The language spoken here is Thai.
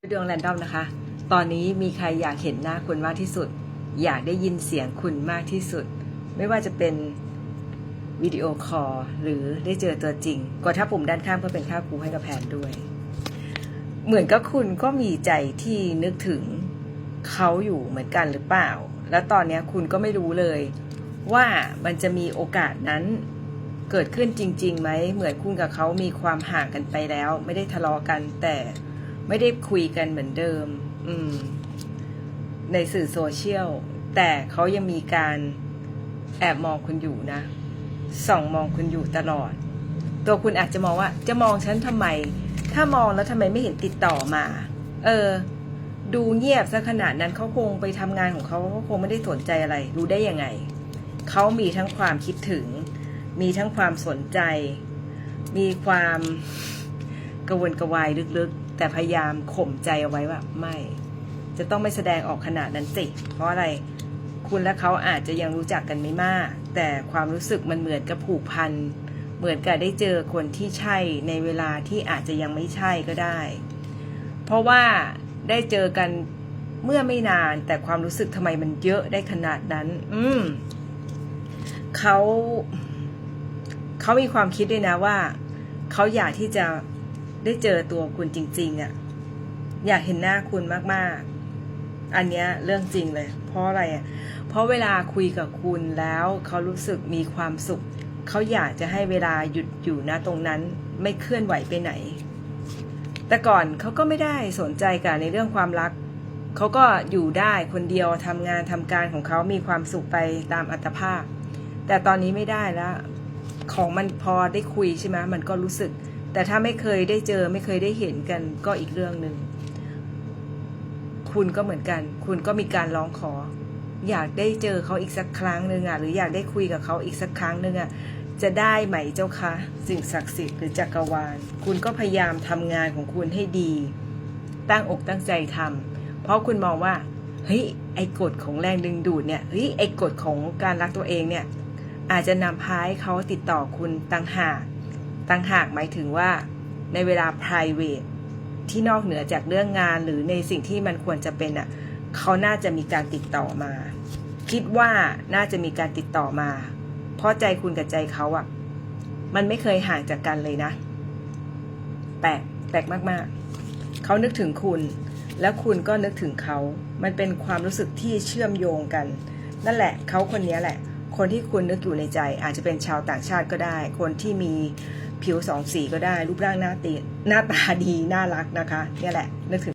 ดวงแรนดอมนะคะ ตอนนี้มีใครอยากเห็นหน้าคุณมากที่สุด อยากได้ยินเสียงคุณมากที่สุด ไม่ว่าจะเป็นวิดีโอคอลหรือได้เจอตัวจริง กดทับปุ่มด้านข้างเพื่อเป็นค่าครูให้กับแผนด้วย เหมือนกับคุณก็มีใจที่นึกถึงเขาอยู่เหมือนกันหรือเปล่า แล้วตอนนี้คุณก็ไม่รู้เลย ว่ามันจะมีโอกาสนั้นเกิดขึ้นจริงๆไหม เหมือนคุณกับเขามีความห่างกันไปแล้ว ไม่ได้ทะเลาะกันแต่ ไม่ได้คุยกันเหมือนเดิม อืม ในสื่อโซเชียล แต่เขายังมีการแอบมองคุณอยู่นะ ส่องมองคุณอยู่ตลอด ตัวคุณอาจจะมองว่า จะมองฉันทำไม ถ้ามองแล้วทำไมไม่เห็นติดต่อมา เออ ดูเงียบซะขนาดนั้นเขาคงไปทำงานของเขาเขาคงไม่ได้สนใจอะไร รู้ได้ยังไง เขามีทั้งความคิดถึง มีทั้งความสนใจ มีความกระวนกระวายลึกๆ แต่พยายามข่มใจเอาไว้ว่าไม่ จะต้องไม่แสดงออกขนาดนั้นสิเพราะอะไรคุณและเขาอาจจะยังรู้จักกันไม่มาก แต่ความรู้สึกมันเหมือนกับผูกพันเหมือนกับได้เจอคนที่ใช่ในเวลาที่อาจจะยังไม่ใช่ก็ได้ เพราะว่าได้เจอกันเมื่อไม่นาน แต่ความรู้สึกทำไมมันเยอะได้ขนาดนั้น อืมเขาเขามีความคิดด้วยนะว่า เขาอยากที่จะ ได้เจอตัวคุณจริงๆอะ่ะอยากเห็นหน้าคุณมากๆ อันเนี้ยเรื่องจริงเลย เพราะอะไรอะ่ะเพราะเวลาคุยกับคุณแล้วเขารู้สึกมีความสุข เขาอยากจะให้เวลาหยุดอยู่นะตรงนั้นไม่เคลื่อนไหวไปไหน แต่ก่อนเขาก็ไม่ได้สนใจกับในเรื่องความรักเขาก็อยู่ได้คนเดียวทำงานทำการของเขามีความสุขไปตามอัตภาพ แต่ตอนนี้ไม่ได้แล้ว ของมันพอได้คุยใช่ไหมมันก็รู้สึก แต่ถ้าไม่เคยได้เจอไม่เคยได้เห็นกันก็อีกเรื่องหนึ่งคุณก็เหมือนกัน คุณก็มีการร้องขอ อยากได้เจอเขาอีกสักครั้งหนึ่งอะหรืออยากได้คุยกับเขาอีกสักครั้งหนึ่งอะจะได้ไหมเจ้าคะสิ่งศักดิ์สิทธิ์หรือจักรวาล คุณก็พยายามทำงานของคุณให้ดี ตั้งอกตั้งใจทำเพราะคุณมองว่าเฮ้ยไอ้กฎของแรงดึงดูดเนี่ยเฮ้ยไอ้กฎของการรักตัวเองเนี่ยอาจจะนำพาให้เขาติดต่อคุณต่างหาก ต่างหากหมายถึงว่าในเวลา private ที่นอกเหนือจากเรื่องงานหรือในสิ่งที่มันควรจะเป็นอะเขาน่าจะมีการติดต่อมา คิดว่าน่าจะมีการติดต่อมา เพราะใจคุณกับใจเขาอะ มันไม่เคยห่างจากกันเลยนะแปลกแปลกมากๆ เขานึกถึงคุณ แล้วคุณก็นึกถึงเขา มันเป็นความรู้สึกที่เชื่อมโยงกัน นั่นแหละ เขาคนนี้แหละ คนที่คุณนึกอยู่ในใจ อาจจะเป็นชาวต่างชาติก็ได้ คนที่มีผิวสองสีก็ได้ รูปร่างหน้าตีหน้าตาดี น่ารักนะคะ นี่แหละนึกถึง